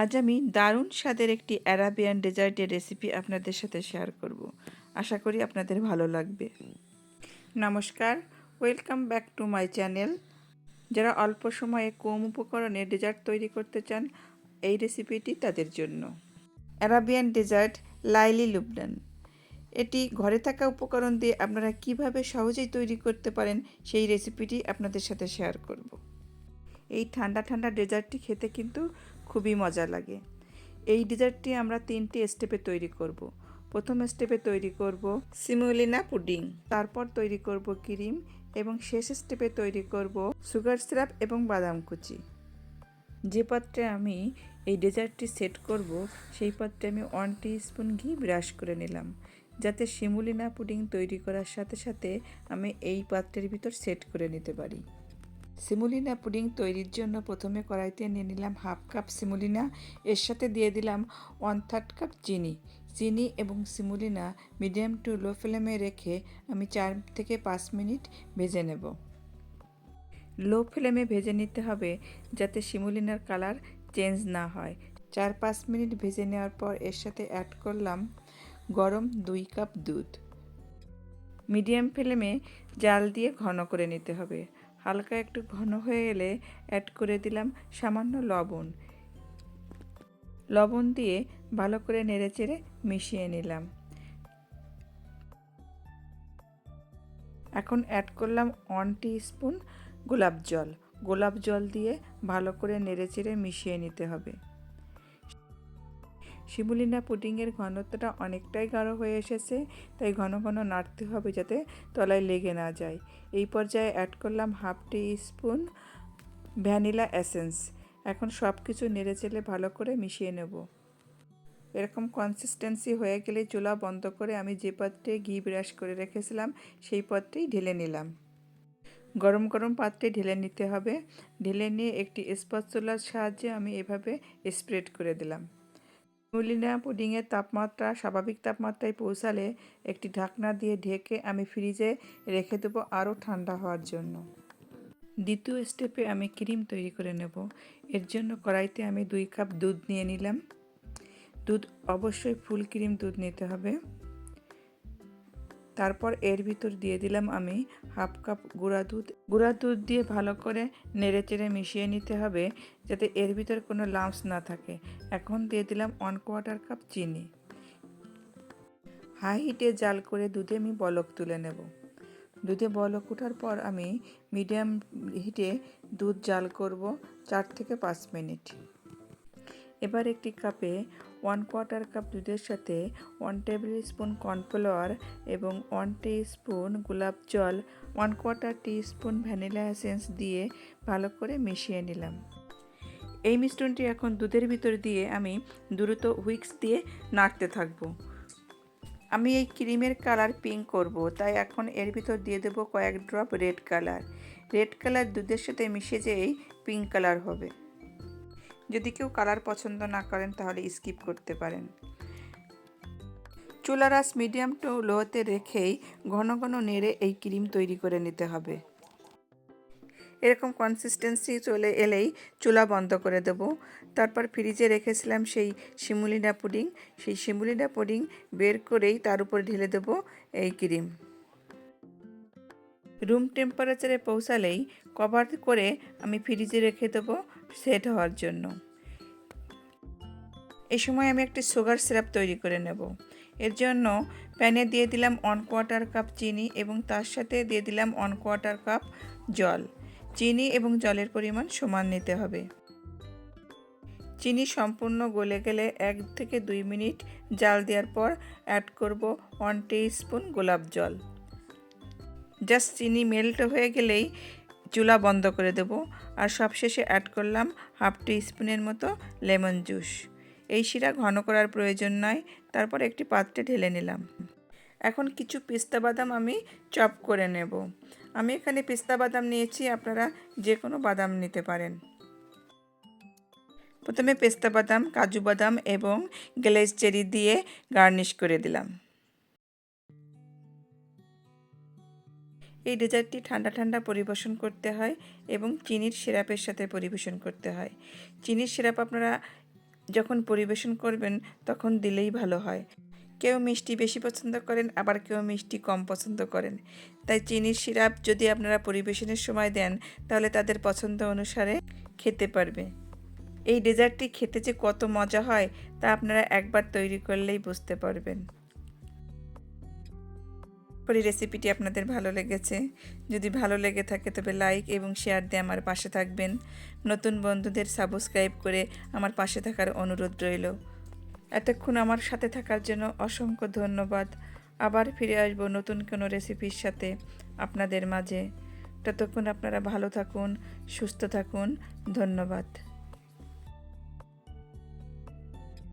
আজ আমি দারুণ স্বাদের একটি অ্যারাবিয়ান ডেজার্টের রেসিপি আপনাদের সাথে শেয়ার করব। আশা করি আপনাদের ভালো লাগবে। নমস্কার, welcome back to my channel. যারা অল্প সময়ে কম উপকরণে ডেজার্ট তৈরি করতে চান, এই রেসিপিটি তাদের জন্য। Arabian dessert Layali Lubnan. এটি ঘরে থাকা উপকরণ দিয়ে আপনারা কীভাবে সহজেই তৈরি করতে পারেন, সেই রেসিপিটি আপনাদের সাথে শেয়ার করব। এই ঠান্ডা ঠান্ডা ডেজার্টটি খেতে কিন্তু খুবই মজা লাগে। এই ডেজার্টটি আমরা তিনটি স্টেপে তৈরি করব। প্রথম স্টেপে তৈরি করব সিমুলিনা পুডিং। তারপর তৈরি করব ক্রিম এবং শেষ স্টেপে তৈরি করব সুগার সিরাপ এবং বাদাম কুচি। যে পাত্রে আমি এই ডেজার্টটি সেট করব, সেই পাত্রে আমি ওয়ান স্পুন ঘি ব্রাশ করে নিলাম। যাতে শিমুলিনা পুডিং তৈরি করার সাথে সাথে আমি এই পাত্রের ভিতর সেট করে নিতে পারি। সিমুলিনা পুডিং তৈরির জন্য প্রথমে কড়াইতে নিয়ে নিলাম হাফ কাপ সিমুলিনা। এর সাথে দিয়ে দিলাম ওয়ান থার্ড কাপ চিনি। চিনি এবং সিমুলিনা মিডিয়াম টু লো ফ্লেমে রেখে আমি চার থেকে পাঁচ মিনিট ভেজে নেব। লো ফ্লেমে ভেজে নিতে হবে যাতে সিমুলিনার কালার চেঞ্জ না হয়। চার পাঁচ মিনিট ভেজে নেওয়ার পর এর সাথে অ্যাড করলাম গরম দুই কাপ দুধ। মিডিয়াম ফ্লেমে জাল দিয়ে ঘন করে নিতে হবে। হালকা একটু ঘন হয়ে এলে অ্যাড করে দিলাম সামান্য লবণ। লবণ দিয়ে ভালো করে নেড়েচেড়ে মিশিয়ে নিলাম। এখন অ্যাড করলাম ওয়ান স্পুন গোলাপ জল। গোলাপ জল দিয়ে ভালো করে নেড়েচেড়ে মিশিয়ে নিতে হবে। শিমুলিনা পুডিংয়ের ঘনত্বটা অনেকটাই গাঢ় হয়ে এসেছে, তাই ঘন ঘন নাড়তে হবে যাতে তলায় লেগে না যায়। এই পর্যায়ে অ্যাড করলাম half teaspoon vanilla essence এখন সব কিছু নেড়ে চেলে ভালো করে মিশিয়ে নেব। এরকম কনসিস্টেন্সি হয়ে গেলে চুলা বন্ধ করে আমি যে পাত্রে ঘি ব্রাশ করে রেখেছিলাম, সেই পাত্রেই ঢেলে নিলাম। গরম গরম পাত্রে ঢেলে নিতে হবে। ঢেলে নিয়ে একটি স্পচুলার সাহায্যে আমি এভাবে স্প্রেড করে দিলাম। মুলিনা পুডিংয়ের তাপমাত্রা, স্বাভাবিক তাপমাত্রায় পৌঁছালে একটি ঢাকনা দিয়ে ঢেকে আমি ফ্রিজে রেখে দেবো আরও ঠান্ডা হওয়ার জন্য। দ্বিতীয় স্টেপে আমি ক্রিম তৈরি করে নেব। এর জন্য কড়াইতে আমি দুই কাপ দুধ নিয়ে নিলাম। দুধ অবশ্যই ফুল ক্রিম দুধ নিতে হবে। তারপর এর ভিতর দিয়ে দিলাম আমি হাফ কাপ গুঁড়া দুধ। গুঁড়া দুধ দিয়ে ভালো করে নেড়ে চেড়ে মিশিয়ে নিতে হবে যাতে এর ভিতর কোনো লাম্পস না থাকে। এখন দিয়ে দিলাম ওয়ান কোয়ার্টার কাপ চিনি। হাই হিটে জাল করে দুধে আমি বলক তুলে নেব। দুধে বলক ওঠার পর আমি মিডিয়াম হিটে দুধ জাল করব চার থেকে পাঁচ মিনিট। এবার একটি কাপে ওয়ান কোয়ার্টার কাপ দুধের সাথে ওয়ান টেবিল স্পুন কর্নফ্লাওয়ার এবং ওয়ান টি স্পুন গোলাপ জল one quarter teaspoon vanilla essence দিয়ে ভালো করে মিশিয়ে নিলাম। এই মিশ্রণটি এখন দুধের ভিতর দিয়ে আমি দ্রুত হুইক্স দিয়ে নাড়তে থাকব। আমি এই ক্রিমের কালার পিঙ্ক করব, তাই এখন এর ভিতর দিয়ে দেবো কয়েক drop red colour red colour দুধের সাথে মিশে যেয়েই পিঙ্ক কালার হবে। যদি কেউ কালার পছন্দ না করেন, তাহলে স্কিপ করতে পারেন। চুলারাস মিডিয়াম টু লোতে রেখেই ঘন ঘন নেড়ে এই ক্রিম তৈরি করে নিতে হবে। এরকম কনসিস্টেন্সি চলে এলেই চুলা বন্ধ করে দেব। তারপর ফ্রিজে রেখেছিলাম সেই শিমুলিডা পুডিং। সেই শিমুলিনা পুডিং বের করেই তার উপর ঢেলে দেব এই ক্রিম। রুম টেম্পারেচারে পৌঁছালেই কভার করে আমি ফ্রিজে রেখে দেবো সেট হওয়ার জন্য। এ সময় আমি একটি সুগার সিরাপ তৈরি করে নেব। এর জন্য প্যানে দিয়ে দিলাম ওয়ান কোয়ার্টার কাপ চিনি এবং তার সাথে দিয়ে দিলাম ওয়ান কোয়ার্টার কাপ জল। চিনি এবং জলের পরিমাণ সমান নিতে হবে। চিনি সম্পূর্ণ গলে গেলে এক থেকে দুই মিনিট জাল দেওয়ার পর অ্যাড করব ওয়ান স্পুন গোলাপ জল। জাস্ট চিনি মেল্ট হয়ে গেলেই চুলা বন্ধ করে দেব। আর সবশেষে অ্যাড করলাম হাফ টি স্পুনের মতো লেমন জুস এই শিরা ঘন করার প্রয়োজন নয়, তারপর একটি পাত্রে ঢেলে নিলাম। এখন কিছু পিস্তা বাদাম আমি চপ করে নেব। আমি এখানে পিস্তা বাদাম নিয়েছি, আপনারা যে কোনো বাদাম নিতে পারেন। প্রথমে পেস্তা বাদাম, কাজু বাদাম এবং গ্লেজ চেরি দিয়ে গার্নিশ করে দিলাম। এই ডেজার্টটি ঠান্ডা ঠান্ডা পরিবেশন করতে হয় এবং চিনির সিরাপের সাথে পরিবেশন করতে হয়। চিনির সিরাপ আপনারা যখন পরিবেশন করবেন, তখন দিলেই ভালো হয়। কেউ মিষ্টি বেশি পছন্দ করেন, আবার কেউ মিষ্টি কম পছন্দ করেন। তাই চিনির সিরাপ যদি আপনারা পরিবেশনের সময় দেন, তাহলে তাদের পছন্দ অনুসারে খেতে পারবে। এই ডেজার্টটি খেতে যে কত মজা হয়, তা আপনারা একবার তৈরি করলেই বুঝতে পারবেন। করি রেসিপিটি আপনাদের ভালো লেগেছে। যদি ভালো লেগে থাকে তবে লাইক এবং শেয়ার দিয়ে আমার পাশে থাকবেন। নতুন বন্ধুদের সাবস্ক্রাইব করে আমার পাশে থাকার অনুরোধ রইল। এতক্ষণ আমার সাথে থাকার জন্য অসংখ্য ধন্যবাদ। আবার ফিরে আসব নতুন কোনো রেসিপির সাথে আপনাদের মাঝে। ততক্ষণ আপনারা ভালো থাকুন, সুস্থ থাকুন। ধন্যবাদ।